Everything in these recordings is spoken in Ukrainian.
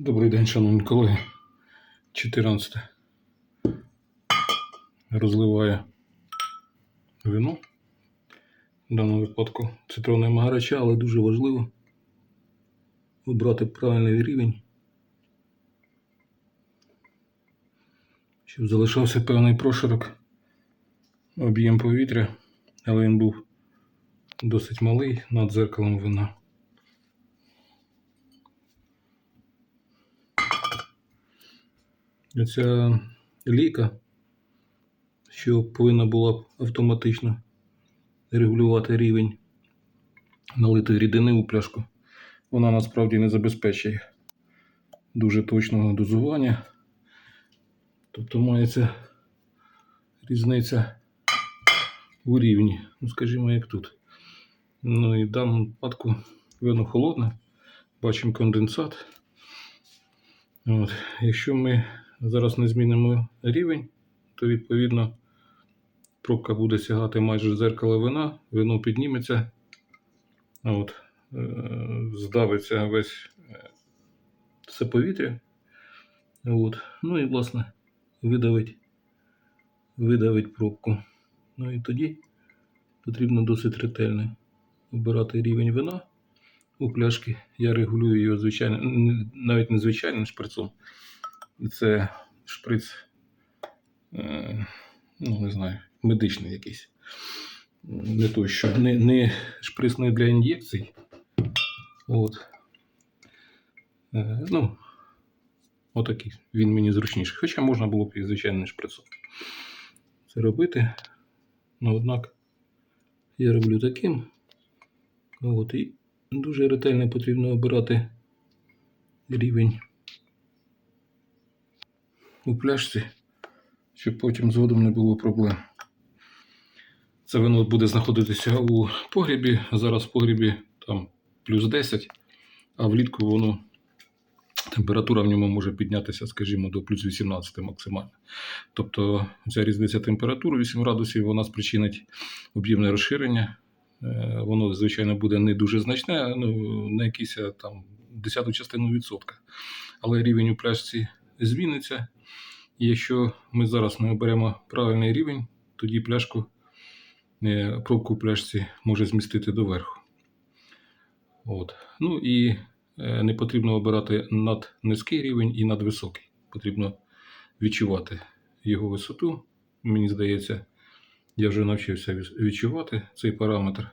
Добрий день, шановні колеги. 14. Розливаю вино. В даному випадку цитровне магарача, але дуже важливо обрати правильний рівень, щоб залишався певний прошарок, об'єм повітря, але він був досить малий над дзеркалом вина. Ця ліка, що повинна була б автоматично регулювати рівень налитої рідини у пляшку, вона насправді не забезпечує дуже точного дозування. Тобто мається різниця у рівні, ну скажімо, як тут. Ну і в даному випадку вино холодне, бачимо конденсат. От. Якщо ми зараз не змінимо рівень, то відповідно пробка буде сягати майже дзеркала вина, вино підніметься, от, е, здавиться весь е, все повітря. От. Ну і власне видавить, видавить пробку. Ну і тоді потрібно досить ретельно обирати рівень вина у пляшки. Я регулюю його звичайно, навіть не звичайним шприцом. Це шприц, е, ну не знаю, медичний якийсь. Не той, що не, не шприц не для ін'єкцій. От. Е, ну, отакий. Він мені зручніший. Хоча можна було б і звичайним шприцом це робити. Ну, однак я роблю таким. От, і дуже ретельно потрібно обирати рівень у пляшці, щоб потім згодом не було проблем. Це вино буде знаходитися у погрібі. Зараз в погрібі там плюс 10, а влітку воно температура в ньому може піднятися, скажімо, до плюс 18 максимально. Тобто ця різниця температури 8 градусів вона спричинить об'ємне розширення. Е, Воно, звичайно, буде не дуже значне, ну, на якісь е, там десяту частину відсотка. Але рівень у пляшці зміниться. І якщо ми зараз не оберемо правильний рівень, тоді пляшку, е, пробку в пляшці може змістити доверху. От. Ну і е, не потрібно обирати над низький рівень і над високий. Потрібно відчувати його висоту. Мені здається, я вже навчився відчувати цей параметр.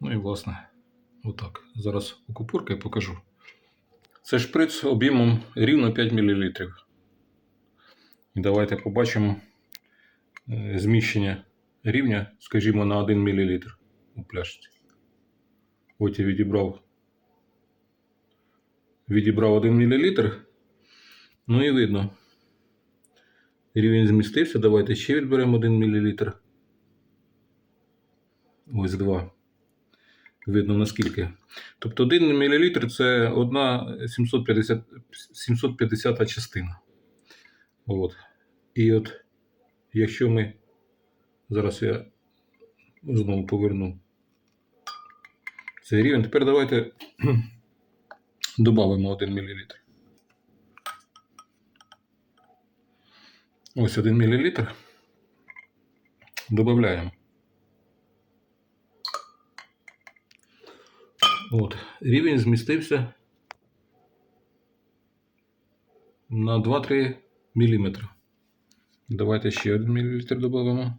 Ну і власне, отак. Зараз окупурка і покажу. Це шприц об'ємом рівно 5 мл. І давайте побачимо е, зміщення рівня, скажімо, на 1 мл у пляшці. От я відібрав, відібрав 1 мл. Ну і видно. Рівень змістився. Давайте ще відберемо 1 мл. Ось 2. Видно наскільки. Тобто 1 мл це одна 750, 750 частина. От. І от, якщо ми. Зараз я знову поверну цей рівень. Тепер давайте додамо 1 мл. Ось 1 мл. Добавляємо. От. Рівень змістився на 2-3 мм. Давайте ще 1 мл додамо.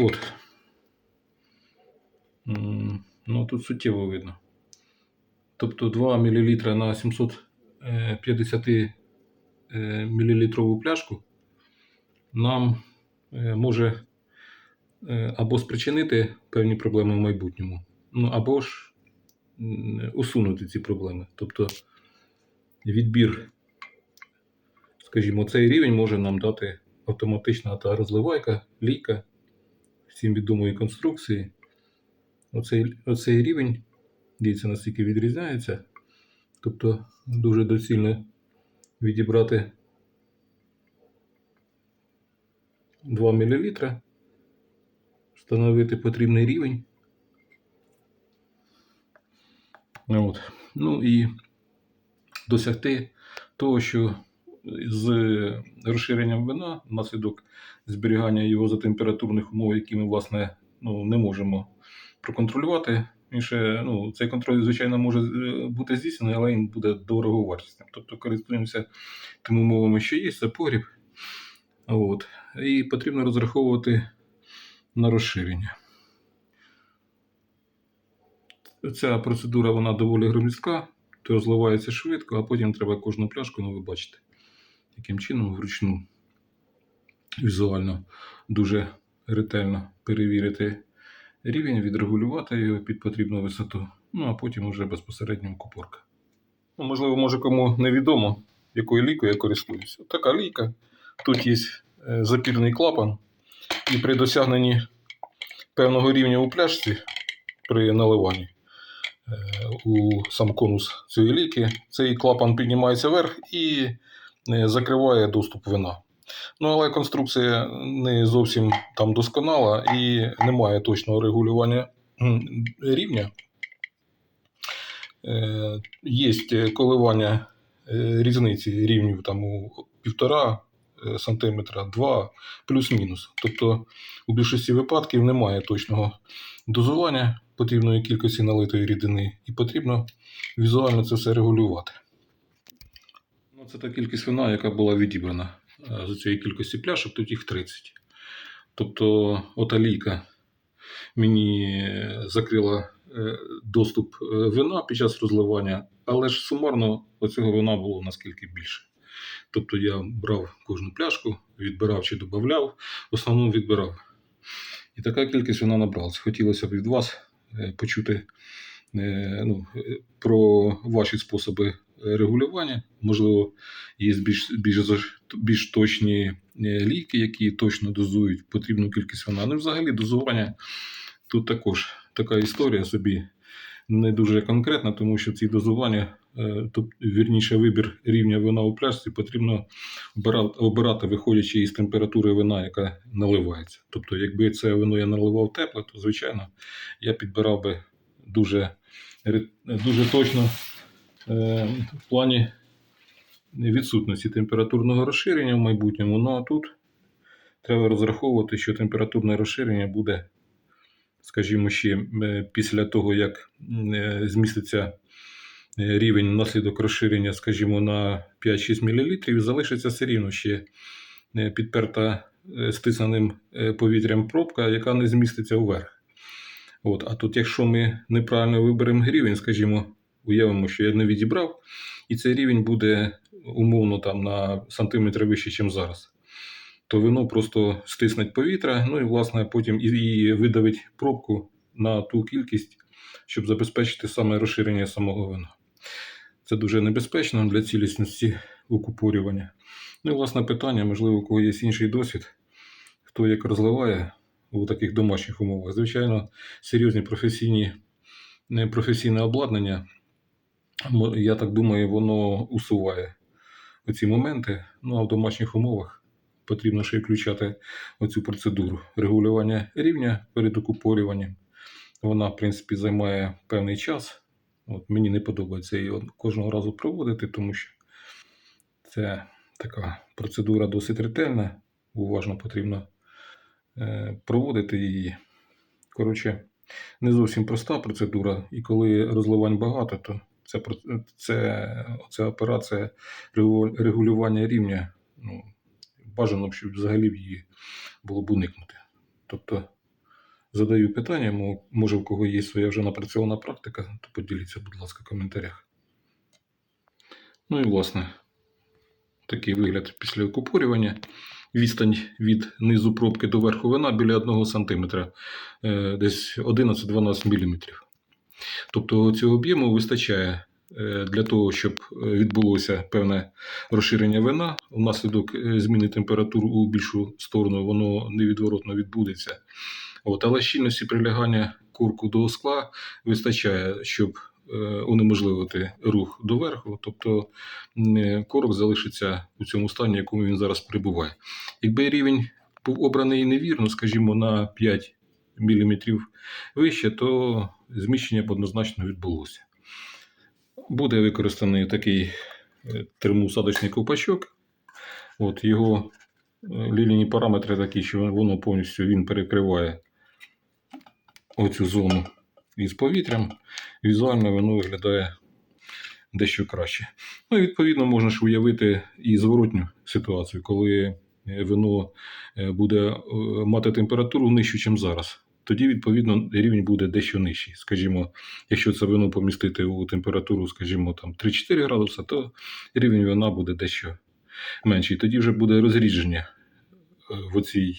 От. Ну, тут суттєво видно. Тобто 2 мл на 750 мл пляшку нам е, може е, або спричинити певні проблеми в майбутньому, ну або ж усунути ці проблеми. Тобто відбір, скажімо, цей рівень може нам дати автоматична та розливайка, лійка всім відомої конструкції. Оцей, оцей рівень, дивіться, наскільки відрізняється. Тобто дуже доцільно відібрати 2 мл, встановити потрібний рівень От. Ну і досягти того, що з розширенням вина внаслідок зберігання його за температурних умов, які ми, власне, ну, не можемо проконтролювати. Інше, ну, цей контроль, звичайно, може е, бути здійснений, але він буде дороговартісним. Тобто користуємося тими умовами, що є, це погріб. От. І потрібно розраховувати на розширення. Ця процедура вона доволі громіздка, то розливається швидко, а потім треба кожну пляшку, ну ви бачите, яким чином вручну візуально дуже ретельно перевірити рівень, відрегулювати його під потрібну висоту, ну а потім вже безпосередньо купорка. Ну, можливо, може кому невідомо, якою лікою я користуюся. Така лійка. Тут є е, запірний клапан, і при досягненні певного рівня у пляшці при наливанні у сам конус цієї ліки, цей клапан піднімається вверх і е, закриває доступ вина. Ну, але конструкція не зовсім там досконала і немає точного регулювання рівня. Е, Є коливання е, різниці рівнів там у півтора е, сантиметра, 2 плюс-мінус. Тобто у більшості випадків немає точного дозування потрібної кількості налитої рідини, і потрібно візуально це все регулювати. Ну, це та кількість вина, яка була відібрана е, з цієї кількості пляшок, тут їх 30. Тобто, ота лійка мені е, закрила е, доступ вина під час розливання, але ж сумарно оцього вина було наскільки більше. Тобто я брав кожну пляшку, відбирав чи додавав, основному відбирав. І така кількість вона набралась. Хотілося б від вас почути е, ну, е, про ваші способи е, регулювання. Можливо, є більш, більш, більш точні е, ліки, які точно дозують потрібну кількість вина. Ну, взагалі дозування тут також така історія собі не дуже конкретна, тому що ці дозування, е, тобто, вірніше, вибір рівня вина у пляшці потрібно обирати, виходячи із температури вина, яка наливається. Тобто, якби це вино я наливав тепле, то звичайно я підбирав би дуже, дуже точно е, в плані відсутності температурного розширення в майбутньому. Ну а тут треба розраховувати, що температурне розширення буде, скажімо, ще е, після того, як зміститься рівень внаслідок розширення, скажімо, на 5-6 мл, залишиться все рівно ще е, підперта е, стисненим е, повітрям пробка, яка не зміститься вверх. От, а тут, якщо ми неправильно виберемо рівень, скажімо, уявимо, що я не відібрав, і цей рівень буде умовно там на сантиметр вище, ніж зараз, то вино просто стиснеть повітря, ну і власне потім і видавить пробку на ту кількість, щоб забезпечити саме розширення самого вина. Це дуже небезпечно для цілісності укупорювання. Ну і власне питання, можливо, у кого є інший досвід, хто як розливає у таких домашніх умовах. Звичайно, серйозні професійні, професійне обладнання, я так думаю, воно усуває оці моменти. Ну а в домашніх умовах потрібно ще й включати оцю процедуру регулювання рівня перед окупорюванням. Вона, в принципі, займає певний час. От мені не подобається її кожного разу проводити, тому що це така процедура досить ретельна, уважно потрібно е, проводити її. Коротше, не зовсім проста процедура, і коли розливань багато, то ця, це, ця операція регулювання рівня, ну, бажано щоб взагалі її було б уникнути. Тобто задаю питання, може в кого є своя вже напрацьована практика, то поділіться, будь ласка, в коментарях. Ну і власне, такий вигляд після окупорювання. Відстань від низу пробки до верху вина біля 1 см, е, десь 11-12 мм. Тобто цього об'єму вистачає е, для того, щоб е, відбулося певне розширення вина. Внаслідок зміни температур у більшу сторону воно невідворотно відбудеться. От, але щільності прилягання курку до скла вистачає, щоб е, унеможливити рух доверху, тобто е, корок залишиться у цьому стані, в якому він зараз перебуває. Якби рівень був обраний невірно, скажімо, на 5 мм вище, то зміщення б однозначно відбулося. буде використаний такий е, термоусадочний ковпачок. От його лінійні параметри такі, що воно повністю він перекриває оцю зону із повітрям. Візуально воно виглядає дещо краще. Ну і відповідно можна ж уявити і зворотню ситуацію, коли е, вино е, буде е, мати температуру нижчу, ніж зараз. Тоді, відповідно, рівень буде дещо нижчий. Скажімо, якщо це вино помістити у температуру, скажімо, там 3-4 градуси, то рівень вина буде дещо менший. Тоді вже буде розрідження в оцій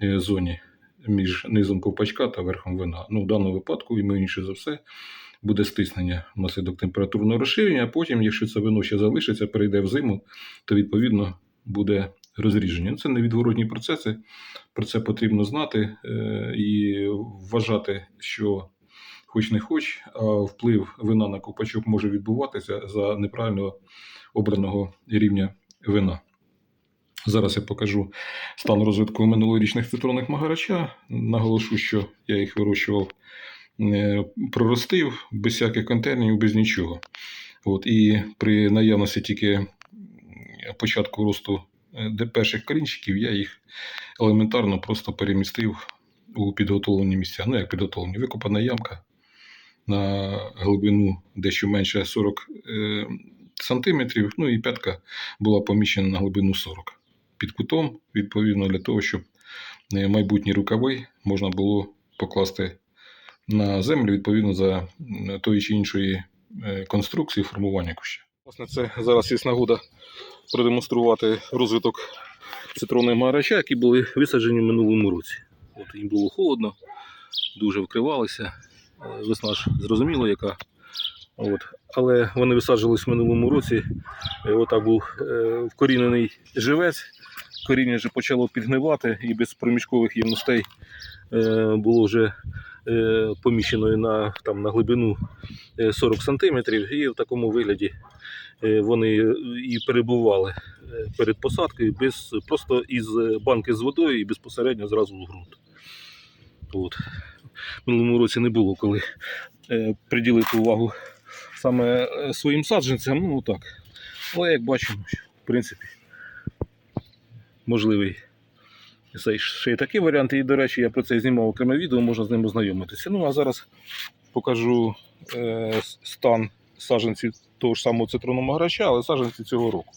зоні між низом ковпачка та верхом вина. Ну, в даному випадку, ймовірніше за все, буде стиснення внаслідок температурного розширення, а потім, якщо це вино ще залишиться, перейде в зиму, то відповідно буде розрідження. Ну, Це невідворотні процеси, про це потрібно знати е, і вважати, що хоч не хоч, а вплив вина на ковпачок може відбуватися за неправильно обраного рівня вина. Зараз я покажу стан розвитку минулорічних цитронних магарача. Наголошу, що я їх вирощував, е, проростив без всяких контейнерів, без нічого. От, і при наявності тільки початку росту е, перших корінчиків, я їх елементарно просто перемістив у підготовлені місця. Ну, як підготовлені, викопана ямка на глибину дещо менше 40 е, сантиметрів, ну і п'ятка була поміщена на глибину 40 під кутом, відповідно, для того, щоб е, майбутні рукави можна було покласти на землю відповідно за тої чи іншої е, конструкції формування куща. Власне, це зараз є нагода продемонструвати розвиток цитронних магарача, які були висаджені в минулому році. От їм було холодно, дуже вкривалися. Е, Весна ж зрозуміло, яка. От. Але вони висаджувались в минулому році. Отак був е, вкорінений живець. Коріння вже почало підгнивати, і без проміжкових ємностей е, було вже е, поміщено на, там, на глибину е, 40 см, і в такому вигляді вони і перебували перед посадкою без, просто із банки з водою і безпосередньо зразу в ґрунт. От. В минулому році не було коли приділити увагу саме е, своїм саджанцям. Ну так. Але як бачимо, в принципі, можливий цей ще й такий варіант. І, до речі, я про це знімав окреме відео, можна з ним ознайомитися. Ну, а зараз покажу е, стан саджанців того ж самого цитронного магарача, але саджанців цього року.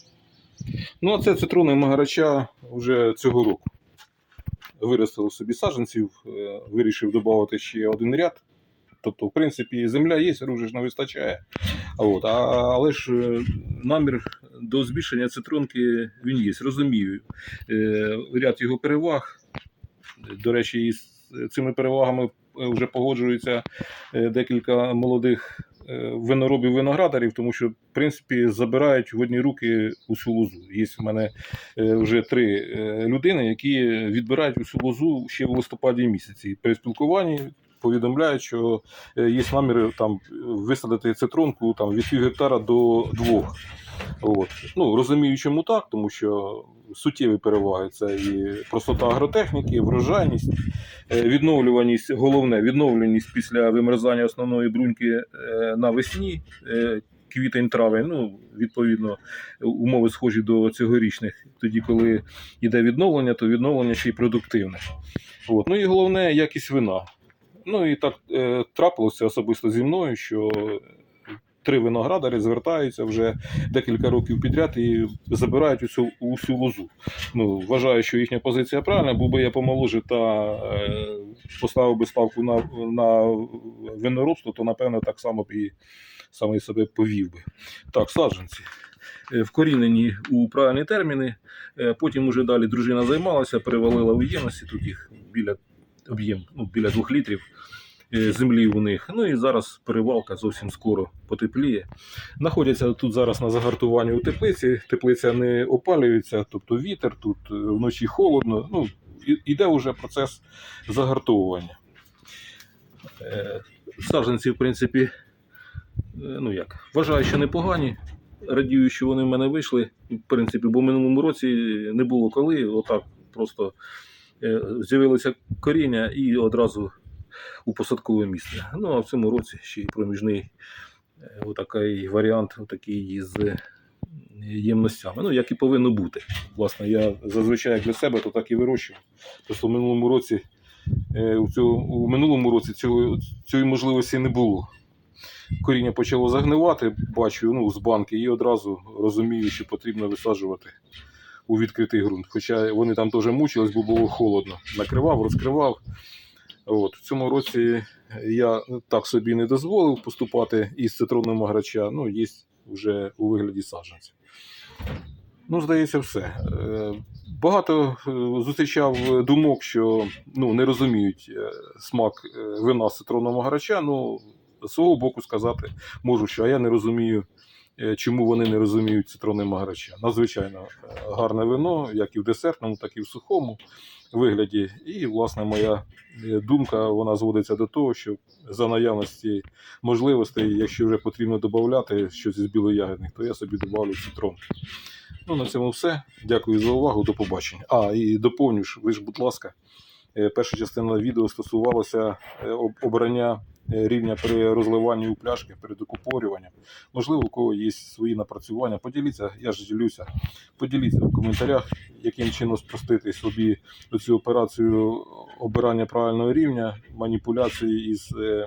Ну, а це цитронний магарача вже цього року. Виростили собі саджанців, е, вирішив додати ще один ряд. Тобто, в принципі, земля є, оружия ж не вистачає. От, а, але ж е, намір до збільшення цитронки він є. Розумію. Е, ряд його переваг. До речі, із цими перевагами е, вже погоджуються е, декілька молодих виноробів виноградарів, тому що, в принципі, забирають в одні руки усю лозу. Є в мене вже три людини, які відбирають усю лозу ще в листопаді місяці. При спілкуванні повідомляють, що е, є наміри там висадити цитронку там, від пів гектара до двох. От. Ну, розумію, чому так, тому що суттєві переваги це і простота агротехніки, врожайність, е, відновлюваність, головне, відновленість після вимерзання основної бруньки е, навесні, е, квітень-травень, ну, відповідно, умови схожі до цьогорічних. Тоді, коли йде відновлення, то відновлення ще й продуктивне. От. Ну і головне якість вина. Ну і так е, трапилося особисто зі мною, що три виноградари звертаються вже декілька років підряд і забирають усю, усю лозу. Ну, вважаю, що їхня позиція правильна, був би я помоложе та е, поставив би ставку на, на виноробство, то напевно так само б і саме себе повів би. Так, саджанці. Е, Вкорінені у правильні терміни. Потім уже далі дружина займалася, перевалила в ємності, тут їх біля об'єм, ну, біля двох літрів е, землі у них. Ну і зараз перевалка зовсім скоро потепліє. Знаходяться тут зараз на загартуванні у теплиці. Теплиця не опалюється, тобто вітер, тут е, вночі холодно. Ну, іде вже процес загартовування. Е, Саджанці, в принципі, ну як, вважаю, що непогані. Радію, що вони в мене вийшли. В принципі, бо в минулому році не було коли. Отак просто з'явилося коріння і одразу у посадкове місце. Ну а в цьому році ще й проміжний е, отакий варіант, отакий із е, ємностями. Ну, як і повинно бути. Власне, я зазвичай для себе, то так і вирощую. Просто в минулому році, е, у, цього, у минулому році цього, цієї можливості не було. Коріння почало загнивати, бачу ну, з банки, і одразу розумію, що потрібно висаджувати у відкритий ґрунт. Хоча вони там теж мучились, бо було холодно. Накривав, розкривав. От. В цьому році я так собі не дозволив поступати із цитронного грача, ну, є вже у вигляді саджанців. Ну, здається, все. Е, Багато е, зустрічав думок, що ну, не розуміють е, смак вина з цитронного гарача. Ну, з свого боку сказати можу, що я не розумію, чому вони не розуміють цитронного гарача. Надзвичайно е, гарне вино, як і в десертному, так і в сухому вигляді. І, власне, моя е, думка вона зводиться до того, що за наявності можливостей, якщо вже потрібно додати щось із білоягідних, то я собі додавлю цитрон. Ну, на цьому все. Дякую за увагу. До побачення. А, і доповню ви ж, будь ласка, е, перша частина відео стосувалася е, обрання е, рівня при розливанні у пляшки перед окупорюванням. Можливо, у кого є свої напрацювання. Поділіться, я ж ділюся. Поділіться в коментарях, яким чином спростити собі цю операцію обирання правильного рівня, маніпуляції із е,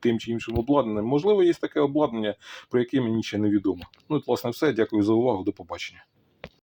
тим чи іншим обладнанням. Можливо, є таке обладнання, про яке мені ще не відомо. Ну, от, власне, все. Дякую за увагу. До побачення.